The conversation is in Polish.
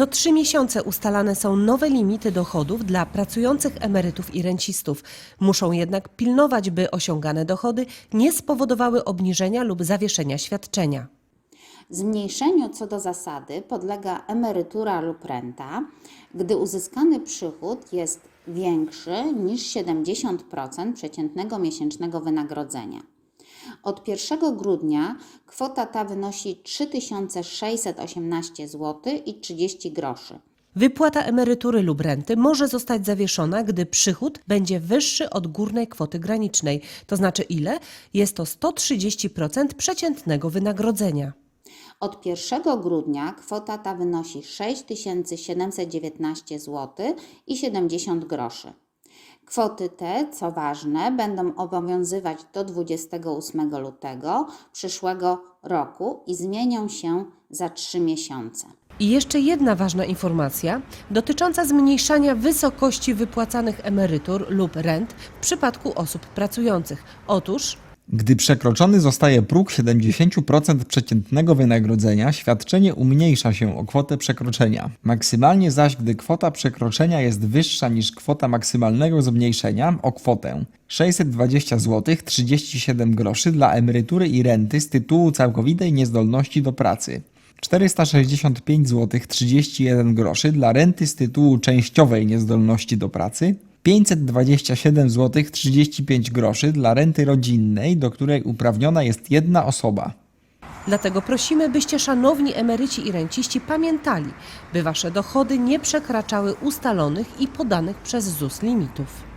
Co trzy miesiące ustalane są nowe limity dochodów dla pracujących emerytów i rencistów. Muszą jednak pilnować, by osiągane dochody nie spowodowały obniżenia lub zawieszenia świadczenia. Zmniejszeniu co do zasady podlega emerytura lub renta, gdy uzyskany przychód jest większy niż 70% przeciętnego miesięcznego wynagrodzenia. Od 1 grudnia kwota ta wynosi 3618 zł i 30 groszy. Wypłata emerytury lub renty może zostać zawieszona, gdy przychód będzie wyższy od górnej kwoty granicznej. To znaczy ile? Jest to 130% przeciętnego wynagrodzenia. Od 1 grudnia kwota ta wynosi 6719 zł i 70 groszy. Kwoty te, co ważne, będą obowiązywać do 28 lutego przyszłego roku i zmienią się za 3 miesiące. I jeszcze jedna ważna informacja dotycząca zmniejszania wysokości wypłacanych emerytur lub rent w przypadku osób pracujących. Otóż Gdy przekroczony zostaje próg 70% przeciętnego wynagrodzenia, świadczenie umniejsza się o kwotę przekroczenia. Maksymalnie zaś, gdy kwota przekroczenia jest wyższa niż kwota maksymalnego zmniejszenia o kwotę 620 zł 37 groszy dla emerytury i renty z tytułu całkowitej niezdolności do pracy. 465 zł 31 groszy dla renty z tytułu częściowej niezdolności do pracy, 527 zł 35 groszy dla renty rodzinnej, do której uprawniona jest jedna osoba. dlatego prosimy, byście szanowni emeryci i renciści pamiętali, by wasze dochody nie przekraczały ustalonych i podanych przez ZUS limitów.